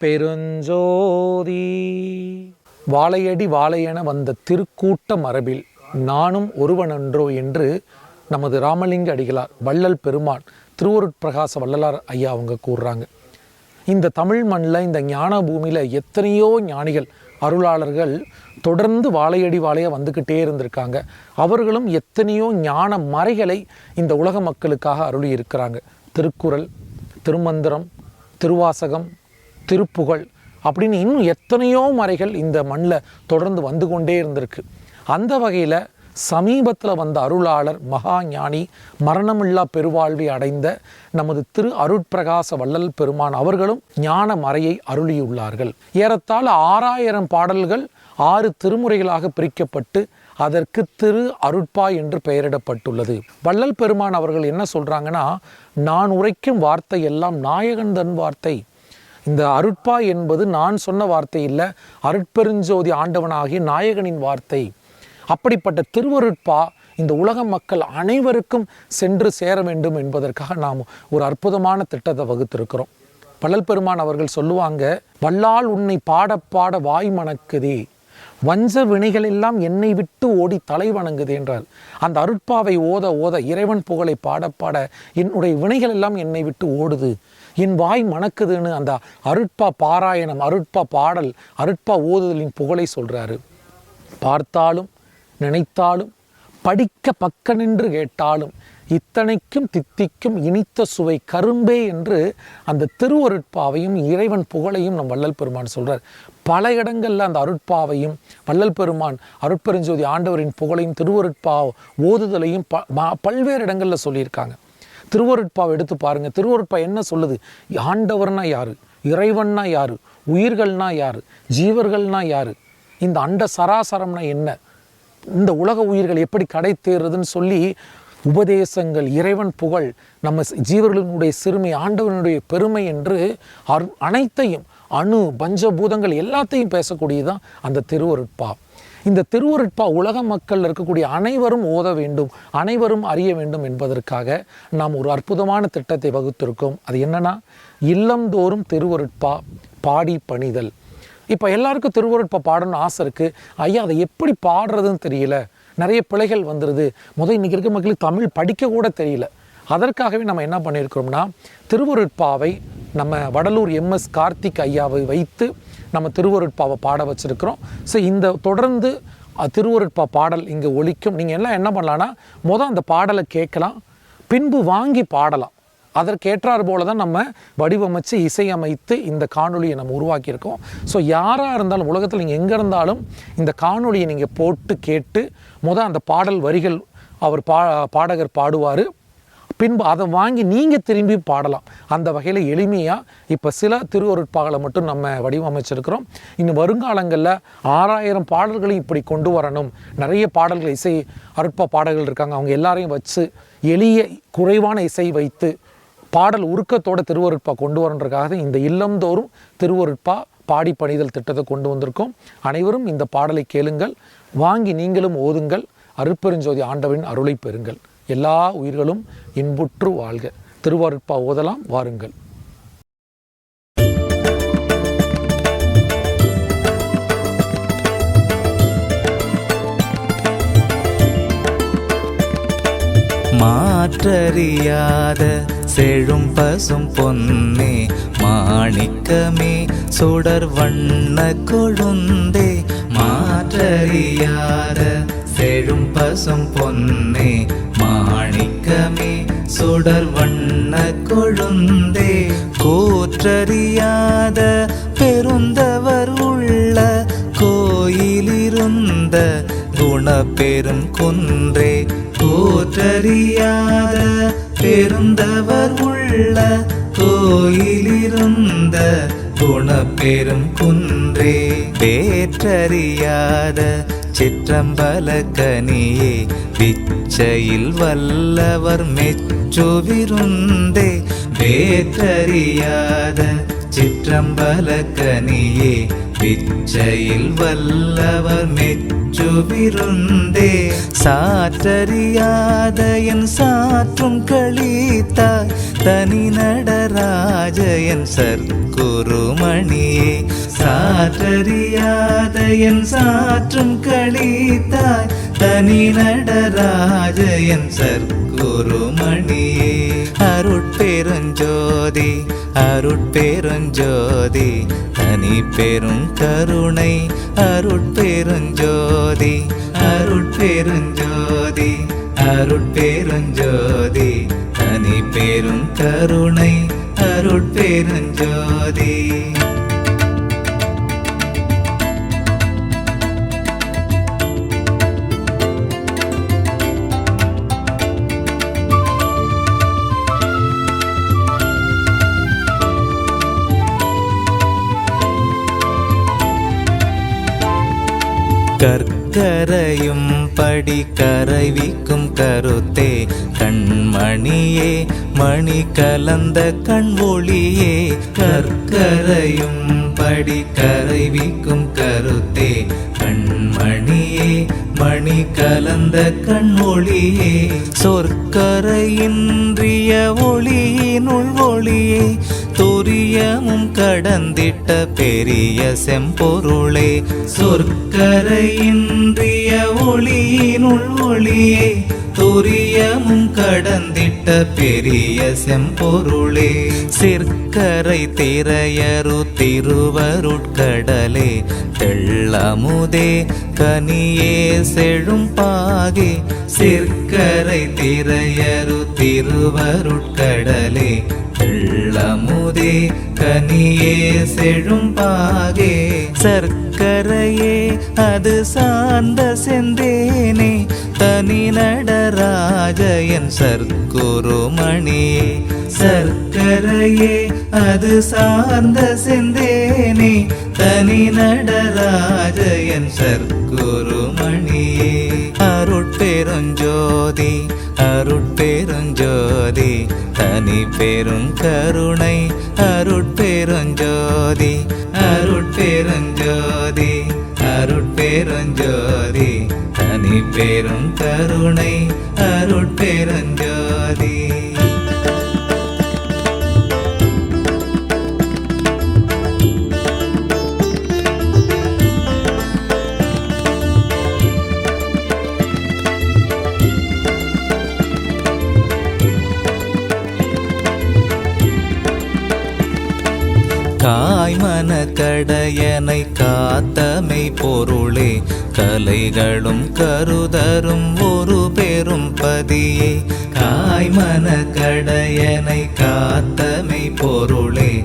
பெருஞ்சோதி. வாழையடி வாழையென வந்த திருக்கூட்ட மரபில் நானும் ஒருவனன்றோ என்று நமது ராமலிங்க அடிகளார் வள்ளல் பெருமான் திருவருட்பிரகாச வள்ளலார் ஐயா அவங்க கூறுறாங்க. இந்த தமிழ் மண்ணில் இந்த ஞான பூமியில் எத்தனையோ ஞானிகள் அருளாளர்கள் தொடர்ந்து வாழையடி வாழையாக வந்துக்கிட்டே இருந்திருக்காங்க. அவர்களும் எத்தனையோ ஞான மறைகளை இந்த உலக மக்களுக்காக அருளி இருக்கிறாங்க திருக்குறள் திருமந்திரம் திருவாசகம் திருப்புகழ் அப்படின்னு இன்னும் எத்தனையோ மறைகள் இந்த மண்ணில் தொடர்ந்து வந்து கொண்டே இருந்திருக்கு. அந்த வகையில் சமீபத்தில் வந்த அருளாளர் மகா ஞானி மரணமில்லா பெருவாழ்வை அடைந்த நமது திரு அருட்பிரகாச வள்ளல் பெருமான் அவர்களும் ஞான மறையை அருளியுள்ளார்கள். ஏறத்தாழ ஆறாயிரம் பாடல்கள் ஆறு திருமுறைகளாக பிரிக்கப்பட்டு அதற்கு திரு அருட்பா என்று பெயரிடப்பட்டுள்ளது. வள்ளல் பெருமான் அவர்கள் என்ன சொல்கிறாங்கன்னா நான் உரைக்கும் வார்த்தை எல்லாம் நாயகன் தன் வார்த்தை இந்த அருட்பா என்பது நான் சொன்ன வார்த்தை இல்லை அருட்பெருஞ்சோதி ஆண்டவனாகிய நாயகனின் வார்த்தை. அப்படிப்பட்ட திருவருட்பா இந்த உலக மக்கள் அனைவருக்கும் சென்று சேர வேண்டும் என்பதற்காக நாம் ஒரு அற்புதமான திட்டத்தை வகுத்திருக்கிறோம். பழல் பெருமான் அவர்கள் சொல்லுவாங்க வல்லால் உன்னை பாட பாட வாய் மணக்குதே. வஞ்ச வினைகளெல்லாம் என்னை விட்டு ஓடி தலை வணங்குது என்றார். அந்த அருட்பாவை ஓத ஓத இறைவன் புகழை பாட பாட என்னுடைய வினைகள் எல்லாம் என்னை விட்டு ஓடுது. என் வாய் மணக்குதுன்னு அந்த அருட்பா பாராயணம் அருட்பா பாடல் அருட்பா ஓதுதலின் புகழை சொல்கிறாரு பார்த்தாலும் நினைத்தாலும் படிக்க பக்க நின்று கேட்டாலும் இத்தனைக்கும் தித்திக்கும் இனித்த சுவை கரும்பே என்று அந்த திருவருட்பாவையும் இறைவன் புகழையும் நம் வள்ளல் பெருமான் சொல்கிறார் பல இடங்களில் அந்த அருட்பாவையும் வள்ளல் பெருமான் அருட்பெருஞ்சோதி ஆண்டவரின் புகழையும் திருவருட்பா ஓதுதலையும் ப பல்வேறு இடங்களில் சொல்லியிருக்காங்க. திருவருட்பாவை எடுத்து பாருங்கள் திருவருட்பா என்ன சொல்லுது? ஆண்டவர்னா யார்? இறைவன்னா யார்? உயிர்கள்னா யார்? ஜீவர்கள்னா யார்? இந்த அண்ட சராசரம்னா என்ன? இந்த உலக உயிர்கள் எப்படி கடை தேர்றதுன்னு சொல்லி உபதேசங்கள் இறைவன் புகழ் நம்ம ஜீவர்களினுடைய சிறுமை ஆண்டவனுடைய பெருமை என்று அரு அனைத்தையும் அணு பஞ்சபூதங்கள் எல்லாத்தையும் பேசக்கூடியதான் அந்த திருவருட்பா. இந்த திருவருட்பா உலக மக்கள் இருக்கக்கூடிய அனைவரும் ஓத வேண்டும் அனைவரும் அறிய வேண்டும் என்பதற்காக நாம் ஒரு அற்புதமான திட்டத்தை வகுத்திருக்கோம். அது என்னன்னா இல்லந்தோறும் திருவருட்பா பாடி பணிதல். இப்போ எல்லாருக்கும் திருவருட்பா பாடணும்னு ஆசை இருக்குது ஐயா அதை எப்படி பாடுறதுன்னு தெரியல. நிறைய பிழைகள் வந்துடுது முதல் இன்றைக்கி இருக்க மக்களுக்கு தமிழ் படிக்க கூட தெரியல. அதற்காகவே நம்ம என்ன பண்ணியிருக்கிறோம்னா திருவருட்பாவை நம்ம வடலூர் எம்எஸ் கார்த்திக் ஐயாவை வைத்து நம்ம திருவருட்பாவை பாட வச்சுருக்கிறோம். ஸோ இந்த தொடர்ந்து திருவருட்பா பாடல் இங்கே ஒழிக்கும் நீங்கள் எல்லாம் என்ன பண்ணலான்னா மொதல் அந்த பாடலை கேட்கலாம் பின்பு வாங்கி பாடலாம். அதற்கேற்றார் போல தான் நம்ம வடிவமைச்சு இசையமைத்து இந்த காணொலியை நம்ம உருவாக்கியிருக்கோம். ஸோ யாராக இருந்தாலும் உலகத்தில் நீங்கள் எங்கே இருந்தாலும் இந்த காணொலியை நீங்கள் போட்டு கேட்டு மொதல் அந்த பாடல் வரிகள் அவர் பா பாடகர் பாடுவார். பின்பு அதை வாங்கி நீங்கள் திரும்பி பாடலாம். அந்த வகையில் எளிமையாக இப்போ சில திருவருட்பாகளை மட்டும் நம்ம வடிவமைச்சிருக்கிறோம். இன்னும் வருங்காலங்களில் ஆறாயிரம் பாடல்களையும் இப்படி கொண்டு வரணும். நிறைய பாடல்கள் இசை அருட்பா பாடல்கள் இருக்காங்க. அவங்க எல்லாரையும் வச்சு எளிய குறைவான இசை வைத்து பாடல் உருக்கத்தோட திருவருட்பா கொண்டு வரன்றக்காக இந்த இல்லந்தோறும் திருவருட்பா பாடி பணிதல் திட்டத்தை கொண்டு வந்திருக்கோம். அனைவரும் இந்த பாடலை கேளுங்கள். வாங்கி நீங்களும் ஓதுங்கள். அருட்பெருஞ்சோதி ஆண்டவின் அருளை பெறுங்கள். எல்லா உயிர்களும் இன்புற்று வாழ்க. திருவருட்பா ஓதலாம் வாருங்கள். மாற்றறியாத செழும் பசும் பொன்னே மாணிக்கமே சுடர் வண்ண கொழுந்தே மாற்றறியாத செழும் பசும் பொன்னே. சுடர் வண்ண கொழுந்தே கூற்றறியாத பெருந்தவர் உள்ள கோயிலிருந்த குணப்பெரும் குன்றே கூற்றறியாத பெருந்தவர் உள்ள கோயிலிருந்த குணப்பெரும் குன்றே பேற்றறியாத சிற்றம்பலக்கனியே பிச்சையில் வல்லவர் மெச்சுவிருந்தே வேற்றறியாத சிற்றம்பலக்கனியே பிச்சையில் வல்லவர் மெச்சுவிருந்தே. சாற்றறியாத என் சாற்றும் கழித்தாய் தனி நடராஜ என் சற்குருமணியே சாற்றறியாத என் சாற்றும் கழித்தாய் தனி நடராஜ என் சர்க்குருமணியே அருட்பெருஞ்சோதி அருட்பெருஞ்சோதி தனி பெரும் கருணை. அருட்பெருஞ்சோதி அருட்பெருஞ்சோதி அருட்பெருஞ்சோதி தனி பெரும் கருணை. அருட்பெருஞ்சோதி. கரையும் படி கரைவிக்கும் கருத்தே கண்மணியே மணி கலந்த கண் ஒளியே கற்கரையும் படி கரைவிக்கும் கண்மணியே மணி கலந்த கண் சொற்கரையின்றிய ஒளியினுள் ஒளியே துரியமும் கடந்திட்ட பெரிய செம்பொருளே சொற்கரையின்றிய ஒளியினுள் ஒளியே துரியமும் கடந்திட்ட பெரிய செம்பொருளே சிற்கரை திரையரு திருவருட்கடலே தெள்ளமுதே கனியே செழும் பாகே சிற்கரை திரையரு திருவருட்கடலே தெள்ளமுதே கனியே செழும் பாகே. சர்க்கரையே அது சார்ந்த செந்தேனே தனி நடராஜயன் சர்க்குருமணியே சர்க்கரையே அது சார்ந்த செந்தேனே. தனி நடராஜயன் சர்க்குருமணியே அருட்பெருஞ்சோதி அருட்பெருஞ்சோதி தனி பெரும் கருணை. அருட்பெருஞ்சோதி அருட்பெருஞ்சோதி அருட்பெருஞ்சோதி. பெரும் கருணை அருட்பெருஞ்சாதி அருட்பெருஞ்சோதி காய்மன கடையனை காத்தமை பொருளே கலைகளும் கருதரும் ஒரு பெரும் பதியே. காய்மன கடையனை காத்தமை பொருளே.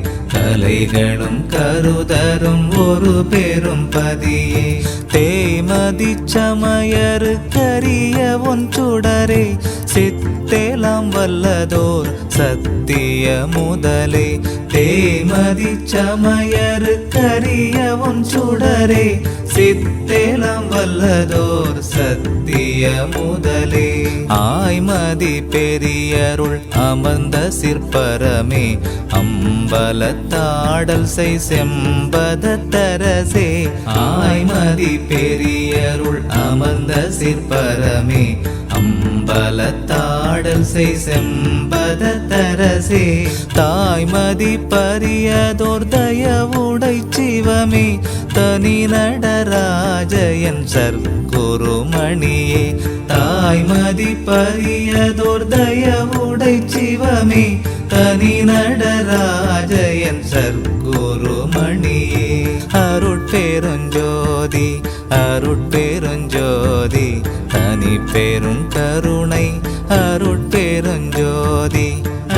கலைகளும் கருதரும் ஒரு பெரும் பதியே. தேமதி சமயரு கரிய ஒன்றுடரே சித்தேலாம் வல்லதோர் சத்திய முதலே. தேமதி சமயரு கரிய ஒன்றுடரே சித்தேலாம் வல்லதோர் சத்திய முதலே. ஆய்மதி பெரியருள் அமர்ந்த சிற்பரமே. அம்பலத்தாடல் செய் செம்பதரசே ஆய்மதி பெரியருள் அமர்ந்த சிற்பரமே. அம்பலத்தாடல் செய் செம்பதரசே தாய்மதி பரியதோர் தயவுடை சிவமே. தனி நடராஜயன் சர்க்குருமணியே. தாய்மதி பரியதோர் தயவுடை சிவமே. தனி நடராஜயன் சர்க்குருமணியே அருட்பெருஞ்சோதி அருட்பெருஞ்சோதி தனி பெரும் கருணை. அருட்பெருஞ்சோதி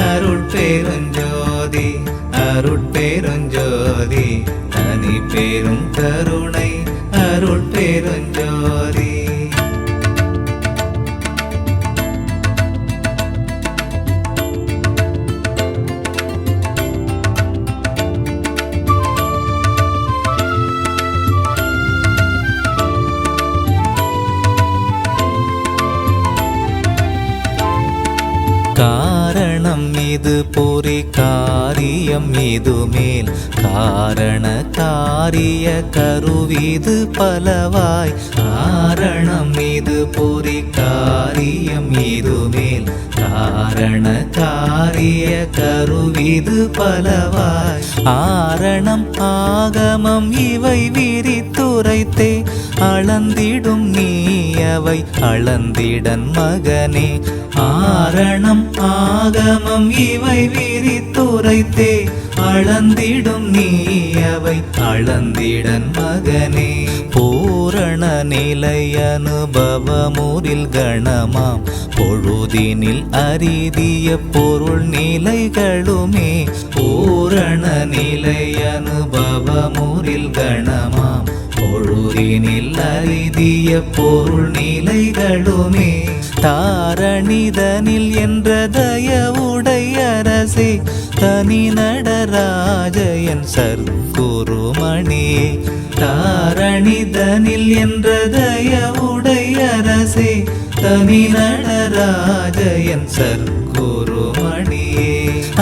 அருட்பெருஞ்சோதி காரணம் இது பொறி காரியம் இது மேல். காரண காரிய கருவிது பலவாய். காரணம் இது பொறி காரியம் இது மேல். காரண காரிய கருவிது பலவாய். ஆரணம் ஆகமம் இவை விரித்துரைத்தே. அளந்திடும் நீ அவை அளந்திடன் மகனே. ஆரணம் ஆகமம் இவை விரித்துரைத்தே. அளந்திடும் நீ அவை அளந்திடன் மகனே. பூரண நிலை அனுபவமூரில் கணமாம் பொழுதினில் அரிதிய பொருள் நிலைகளுமே. பூரண நிலை அனுபவமூரில் கணமாம் பொழுதினில் அறிதிய பொருள் நிலைகளுமே தாரணிதனில் என்ற தயவுடை அரசே தனி நடராஜயன் சர்க்குருமணி. தாரணிதனில் என்ற தயவுடை அரசே தனி நடராஜயன் சர்க்குருமணியே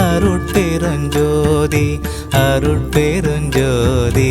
அருட்பெருஞ்சோதி அருட்பெருஞ்சோதி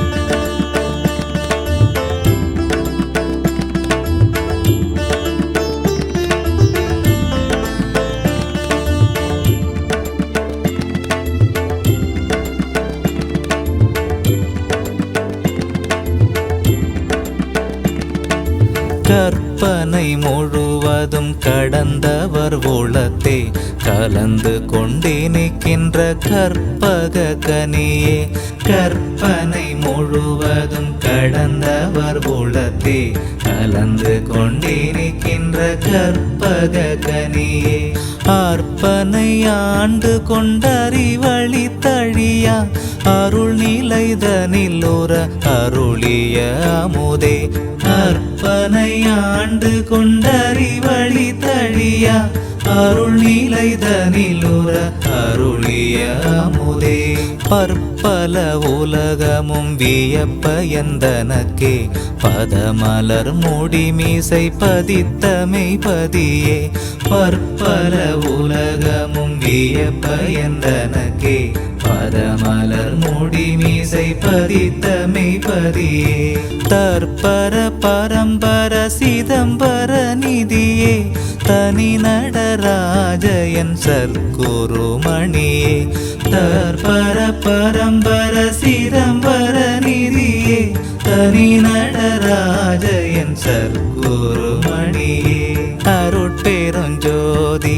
கலந்தவர் கடந்தவர் உளத்தே கலந்து கொண்டே நிற்கின்ற கற்பக கனியே கற்பனை முழுவதும் கடந்தவர் உளத்தே கலந்து கொண்டே நிற்கின்ற கற்பக கனியே அர்ப்பனை ஆண்டு கொண்டறிவழி தழியா. அருள் நிலைதனில் ஒரு அருளிய அமுதே. கற்பனை ஆண்டு கொண்டறிவழி தழியா அருள் நிலைதனில் அருளிய அமுதே. பற்பல உலகமும் வியப்ப எந்தனக்கே பதமலர் முடிமீசை பதித்தமை பதியே பற்பல உலகமும் வியப்ப எந்தனக்கே பதமலர் முடி மீசை பதித்தமை பதியே தற்பர பரம்பர சிதம்பர நிதியே. தனி நடராஜயன் சர்க்குருமணியே தற்பர பரம்பர சிதம்பர நிதியே. தனி நடராஜயன் சர்க்குருமணியே அருட்பெருஞ்சோதி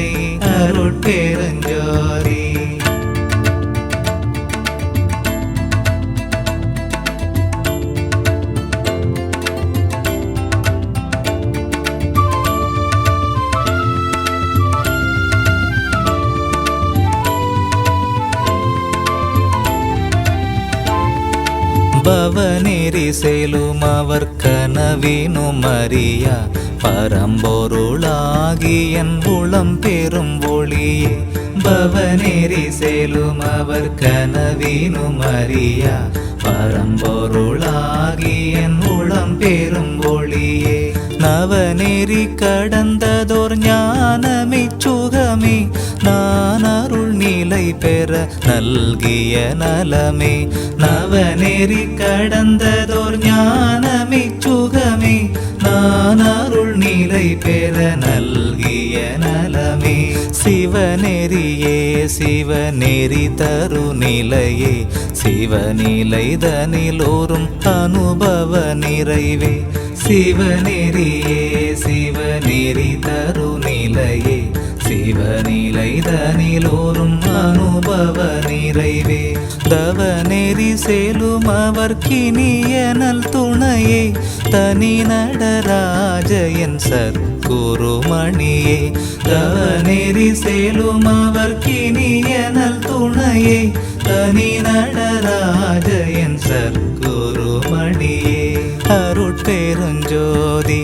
பவநெறி அவர் கனவினும் அறியா. பரம்பொருளாகி என் உளம் பெரும் ஒளியே. பவநெறி செலும் அவர் கனவினும் அறியா. பரம்பொருளாகி என் உளம் பெரும் ஒளியே. நவநெறி கடந்ததோர் ஞானமே சுகமே. நான் அருள் நிலை பெற நல்கிய நலமே. நவநெறி கடந்ததோர் ஞானமே சுகமே. நான் அருள் நிலை பெற நல்கிய நலமே. சிவநெறியே சிவநெறி தரு நிலையே. சிவநிலை தனிலோறும் அனுபவ நிறைவே. சிவநெறியே சிவநெறி தரு நிலையே. சிவநிலை தனிலோரும் அனுபவ நிறைவே தவ நெறி செலும் அவர்க்கினியனல் துணையே. தனி நடராஜயன் சற்குருமணியே தவ நெறி செலும் அவர்க்கினியனல் துணையே. தனி நடராஜயன் சற்குருமணியே அருட்பெருஞ்சோதி